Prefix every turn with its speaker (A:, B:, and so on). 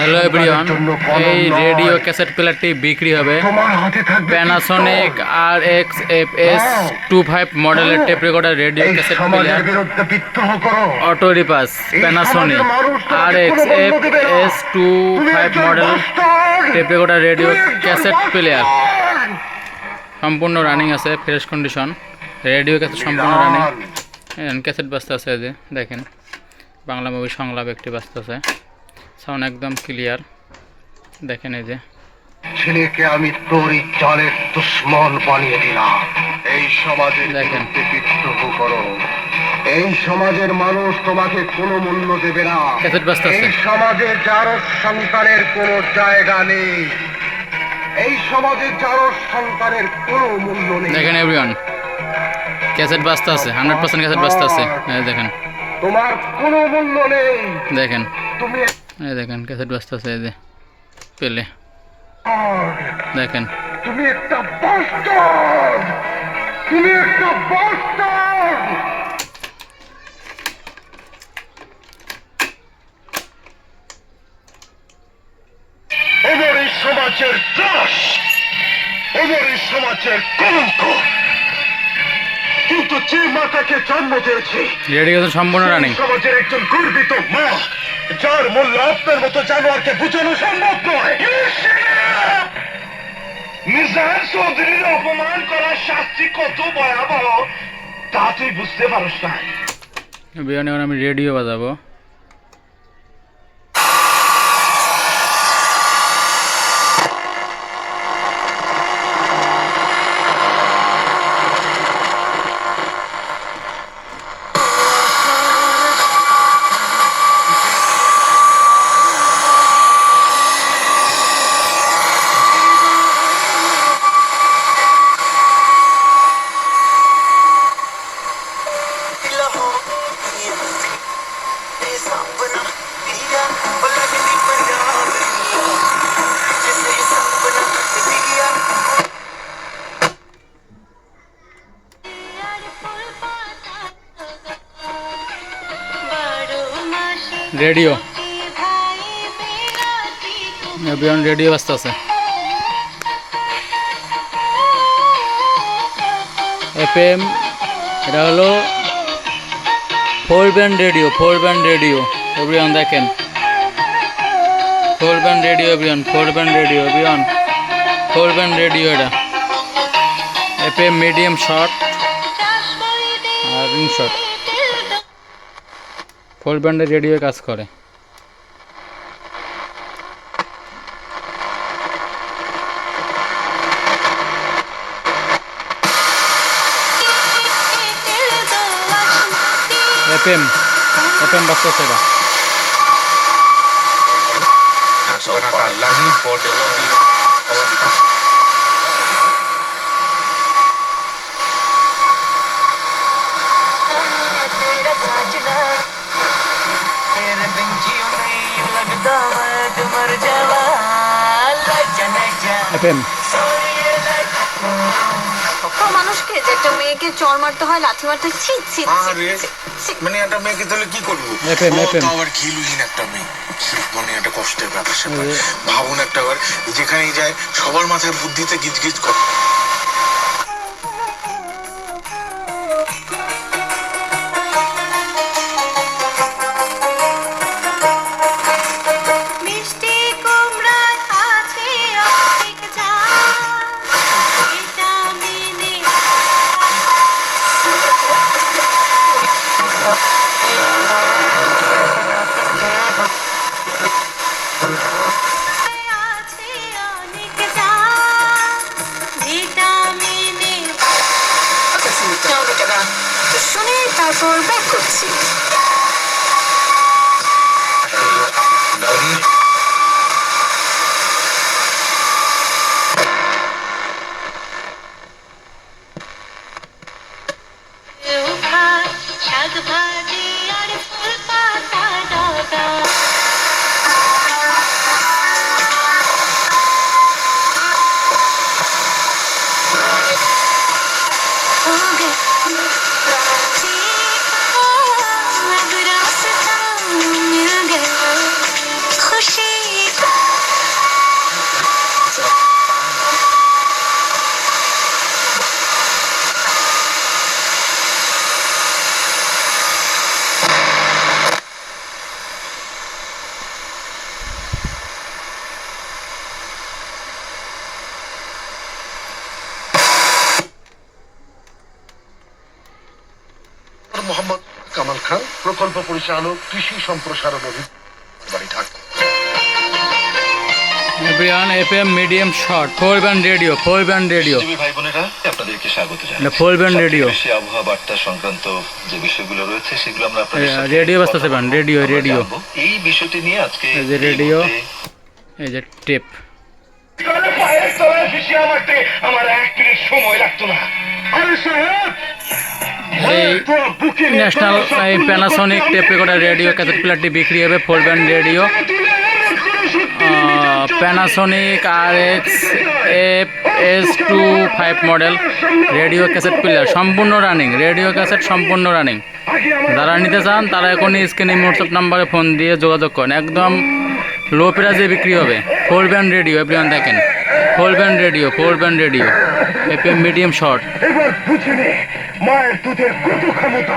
A: Hello everyone এই radio cassette প্লেয়ারটি বিক্রি হবে। Panasonic R X F S two five মডেলের tape recorder radio cassette player auto reverse Panasonic R X F S two five model tape recorder radio cassette player সম্পূর্ণ running আছে fresh condition radio cassette সম্পূর্ণ running. Cassette বাজতে আছে যে দেখেন। Bangla movie সংলাপ একটি বাজতে আছে। সাউন্ড একদম ক্লিয়ার। দেখেন এই যে।
B: ছেলেকে আমি তোরই জলের দুশ্মন বানিয়ে দিলাম। এই সমাজে
A: দেখেন।
B: বিদ্রোহ করো। এই সমাজের মানুষ তোমাকে কোনো মূল্য দেবে না। এই সমাজে যারো সন্তানের কোনো জায়গা নেই। এই সমাজে যারো সন্তানের কোনো মূল্য নেই।
A: দেখেন এভরিওয়ান ক্যাসেট বাজতে আছে। হান্ড্রেড পার্সেন্ট ক্যাসেট বাজতে আছে। দেখেন।
B: তোমার কোনো মূল্য নেই।
A: দেখেন।
B: তুমি
A: এই দেখেন ক্যাসেট বাজতে আছে, এই যে, পেলে। দেখেন।
B: তুমি একটা বাস্টার্ড তুমি একটা বাস্টার্ড সমাজের এই সমাজের কলঙ্ক! কিন্তু যে মাতাকে জন্ম দিয়েছে
A: সম্পূর্ণ রানিং।
B: সমাজের একজন গর্বিত মা যার মূল্য আপনার মতো জানোয়ারকে বোঝানো সম্ভব নয়। চৌধুরীর অপমান করার শাস্তি কত ভয়াবহ তা তুই বুঝতে পারস না।
A: আমি রেডিও বাজাবো। রেডিও। এভরিওয়ান রেডিও বাজতে আছে। এফএম, এটা হলো four band radio four band radio everyone দেখেন। Four band radio everyone four band radio everyone four band radio এটা। এফএম মিডিয়াম শর্ট আর রিং শর্ট। ফোর ব্যান্ডের রেডিও কাজ করে। এফএম এফএম এটা।
C: तेरा
A: এফএম
D: মানুষকে যে একটা মেয়েকে চর মারতে হয় লাথি মারতে ছি ছি।
E: মানে একটা মেয়েকে তাহলে কি করব? একটা মেয়ে। মানে একটা কষ্টের ব্যাপার ভাবুন একটা বার যেখানেই যায় সবার মাথায় বুদ্ধিতে গিজ গিজ করে।
D: Okay.
B: প্রকল্প পরিচালক কৃষি সম্প্রসারণ অধিকারী। বাড়ি Dhaka
A: everyone FM medium short four band radio four band radio
F: ভাই বোনেরা আপনাদেরকে স্বাগত জানাই
A: ফোর ব্যান্ড রেডিও
F: আবহাওয়া বার্তা সংক্রান্ত যে বিষয়গুলো রয়েছে সেগুলো আমরা আপনাদের
A: রেডিও বাজতেছে রেডিও, রেডিও।
F: এই বিষয়টি নিয়ে আজকে
A: এই যে রেডিও। এই যে টেপ
B: আমার এক মিনিট সময় লাগতো না। আরে সাহেব!
A: এই ন্যাশনাল এই Panasonic tape recorder radio cassette প্লেয়ারটি বিক্রি হবে four band radio Panasonic R X F S two five model radio cassette player সম্পূর্ণ রানিং রেডিও ক্যাসেট সম্পূর্ণ রানিং যারা নিতে চান, তারা এখনই স্ক্রিনে হোয়াটসঅ্যাপ নাম্বারে ফোন দিয়ে যোগাযোগ করেন। একদম লো প্রাইজে বিক্রি হবে। ফোর ব্যান্ড রেডিও এভরিওয়ান দেখেন। Four band radio four band radio FM medium short
B: এবার বুঝে মায়ের দুধের কত ক্ষমতা?